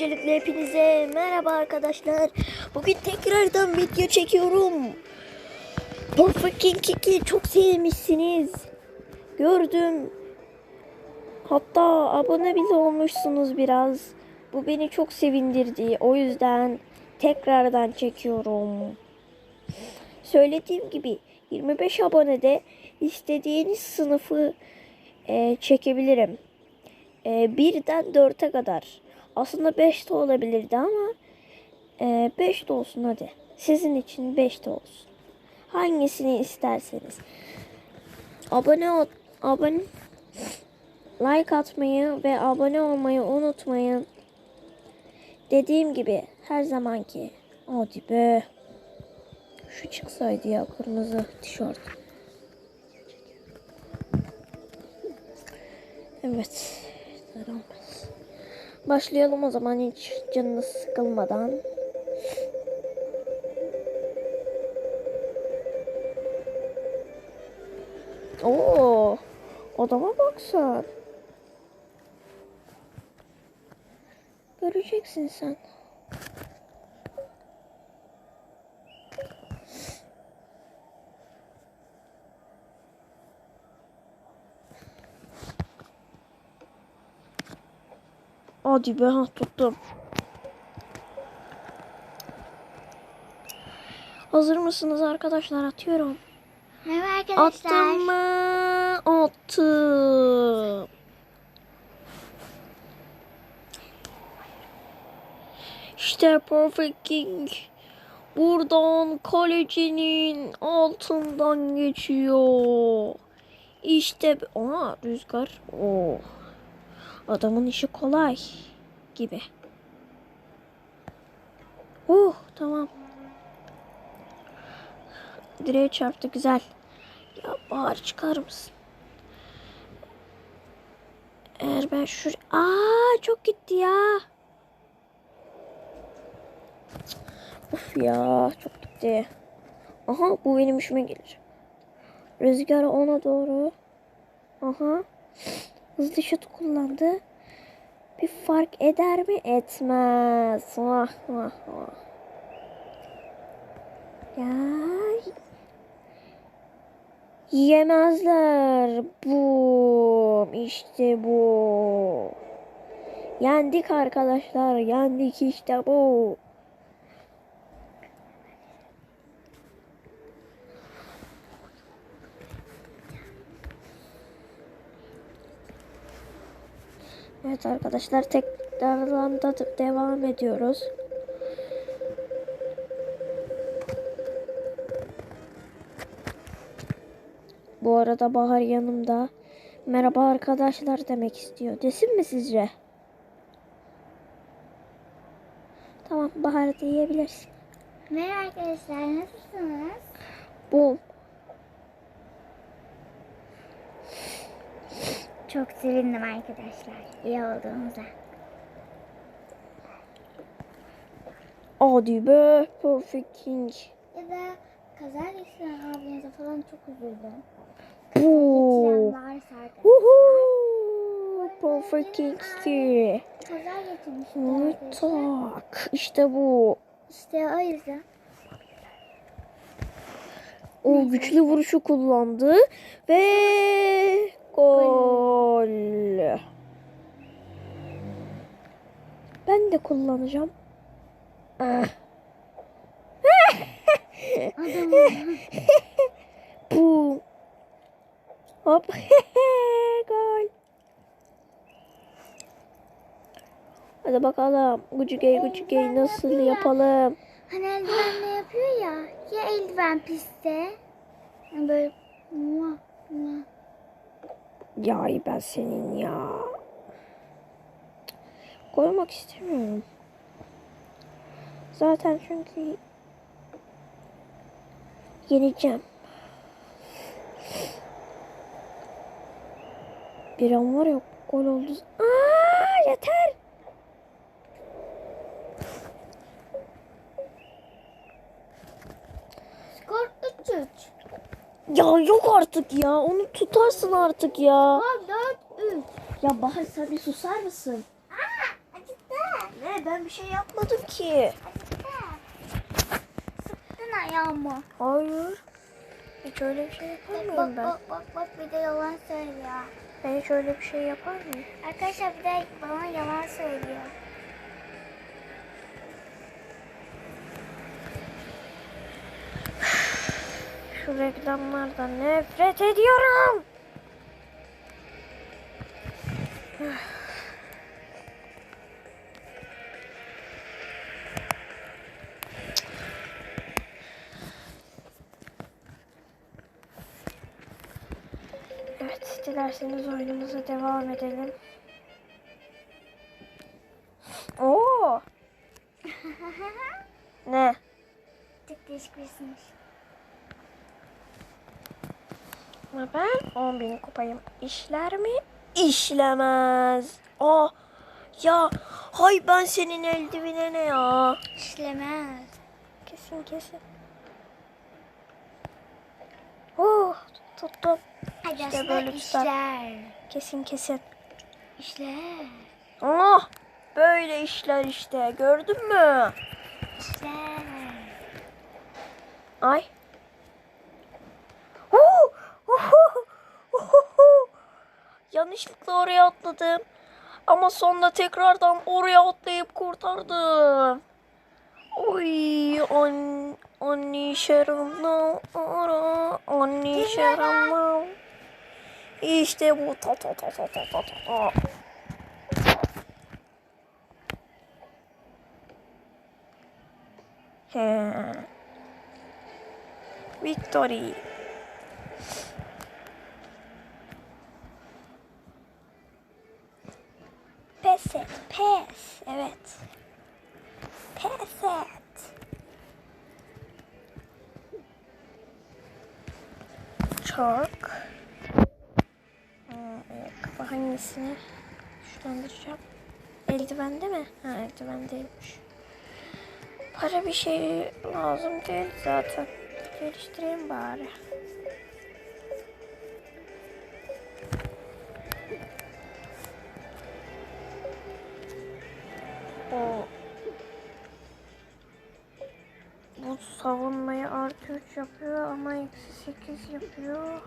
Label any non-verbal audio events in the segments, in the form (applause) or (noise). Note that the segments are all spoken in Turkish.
Öncelikle hepinize merhaba arkadaşlar. Bugün tekrardan video çekiyorum. Perfect Kiki çok sevmişsiniz. Gördüm. Hatta abone bile olmuşsunuz biraz. Bu beni çok sevindirdi. O yüzden tekrardan çekiyorum. Söylediğim gibi 25 abonede istediğiniz sınıfı e, çekebilirim. E, birden dörte kadar. Aslında 5 de olabilirdi ama 5 de olsun hadi. Sizin için 5 de olsun. Hangisini isterseniz. Abone ol, abone like atmayı ve abone olmayı unutmayın. Dediğim gibi her zamanki. Hadi be. Şu çıksaydı ya kırmızı tişört. Evet. Devam. Başlayalım o zaman hiç canınız sıkılmadan. Oo, odama bak sen. Göreceksin sen. Hadi be ha tuttum. Hazır mısınız arkadaşlar? Atıyorum. Merhaba arkadaşlar. Attım mı? Attım. İşte Perfect King. Buradan kalecinin altından geçiyor. İşte Aa, rüzgar. Oo. Adamın işi kolay gibi. Oh tamam. Direğe çarptı güzel. Ya Bahar çıkar mısın? Eğer ben şur... Aa çok gitti ya. Of ya çok gitti. Aha bu benim işime gelir. Rüzgar ona doğru. Aha. Hızlı şut kullandı. Bir fark eder mi? Etmez. Vah vah vah. Ya. Yemezler. Bu. İşte bu. Yendik arkadaşlar. Yendik işte bu. Evet arkadaşlar tekrardan da devam ediyoruz. Bu arada Bahar yanımda. Merhaba arkadaşlar demek istiyor. Desin mi sizce? Tamam Bahar diyebilirsin. Merhaba arkadaşlar nasılsınız? Bu Çok sevindim arkadaşlar. İyi olduğunuza. Hadi be Perfect King. Ya da kaza geçiren abinize falan çok üzüldüm. Geçiren varsa arkadaşlar. Perfect King ki. Kaza geçirmişim. Tak. İşte bu. İşte o yüzden. O güçlü vuruşu kullandı ve gol. Ben de kullanacağım. Ah. Bu. Hop. (laughs) gol. Hadi bakalım. Gucugey gucugey nasıl yapalım? hani eldiven ne yapıyor ya? Ya eldiven piste? Böyle. Ya ben senin ya. Koymak istemiyorum. Zaten çünkü yeneceğim. Bir an var ya gol oldu. Aa yeter. Ya yok artık ya. Onu tutarsın artık ya. Skor 4-3. Ya Bahar sen bir susar mısın? Aa, acıttı. Ne ben bir şey yapmadım ki. Sıktın ayağımı. Hayır. Hiç öyle bir şey yapar Bak ben? bak bak bak bir de yalan söylüyor. Ben hiç öyle bir şey yapar mıyım? Arkadaşlar bir de bana yalan söylüyor. Şu reklamlardan nefret ediyorum. Evet, dilerseniz oyunumuza devam edelim. Oo! (laughs) Ne? Çok değişik birisiymiş. Ama ben 10 bin kupayım. İşler mi? İşlemez. Aa, ya hay ben senin eldivine ne ya? İşlemez. Kesin kesin. Oh tuttum. Hadi İşte böyle tutar. işler. Kesin kesin. İşler. Oh böyle işler işte gördün mü? İşler. Ay. yanlışlıkla oraya atladım. Ama sonra tekrardan oraya atlayıp kurtardım. Oy on anne şeramla ara anne şeramla. İşte bu ta ta ta ta ta ta ta. He. Victory. Pes et, pes. Evet. Pes et. Çok. Aa, ayakkabı hangisini güçlendireceğim? Eldivende mi? Ha eldivendeymiş. Para bir şey lazım değil zaten. Geliştireyim bari. Yapıyor ama eksi 8 yapıyor.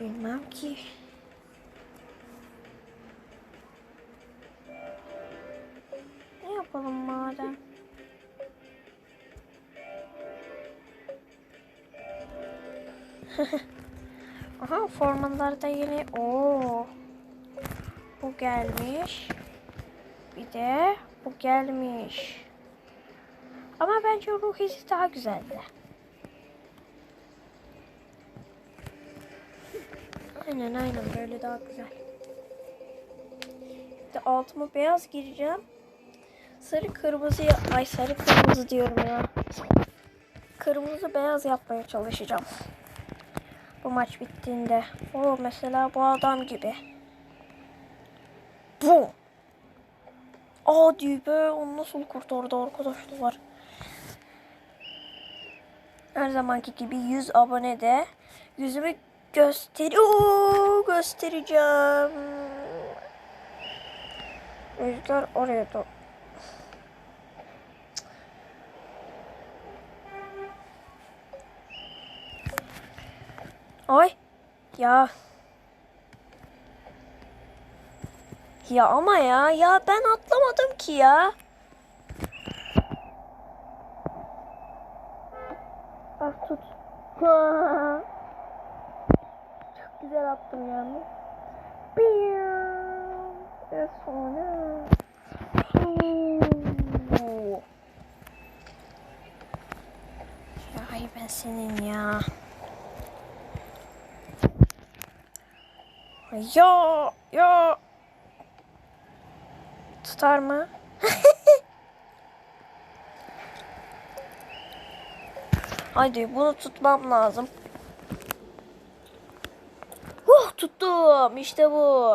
Bilmem ki. Ne yapalım madem? (laughs) Aha formalarda yeni o bu gelmiş. Bir de bu gelmiş. Ama bence ruh hissi daha güzeldi. Aynen aynen böyle daha güzel. De altıma beyaz gireceğim. Sarı kırmızı ay sarı kırmızı diyorum ya. Kırmızı beyaz yapmaya çalışacağım. Bu maç bittiğinde. O mesela bu adam gibi. Bu. Hadi be onu nasıl kurtardı arkadaşlar. Her zamanki gibi 100 abonede yüzümü gösteriyor göstereceğim. Rüzgar oraya da. Ay ya. Ya ama ya ya ben atlamadım ki ya. Ah tut. (laughs) Çok güzel attım yani. Ve sonra. Ay ben senin ya. Ya ya. Tutar mı? (laughs) Hadi bunu tutmam lazım. Huh tuttum. İşte bu.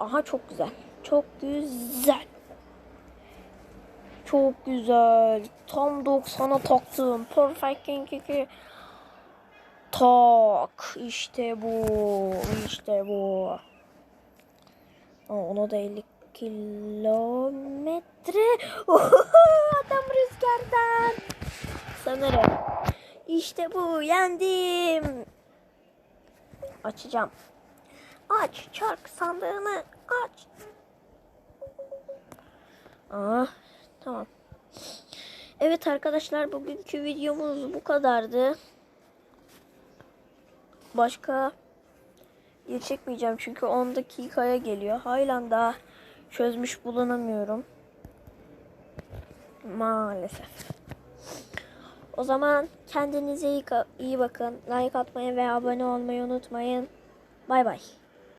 Aha çok güzel. Çok güzel. Çok güzel. Tam 90'a taktım. Perfect King 2. Tak. İşte bu. İşte bu. Aa, ona da 50 kilometre. (laughs) Rüzgardan. Sanırım. İşte bu yendim. Açacağım. Aç çark sandığını aç. Aa, tamam. Evet arkadaşlar bugünkü videomuz bu kadardı. Başka çekmeyeceğim çünkü 10 dakikaya geliyor. Halen daha çözmüş bulunamıyorum. Maalesef. O zaman kendinize iyi, iyi bakın. Like atmayı ve abone olmayı unutmayın. Bay bay.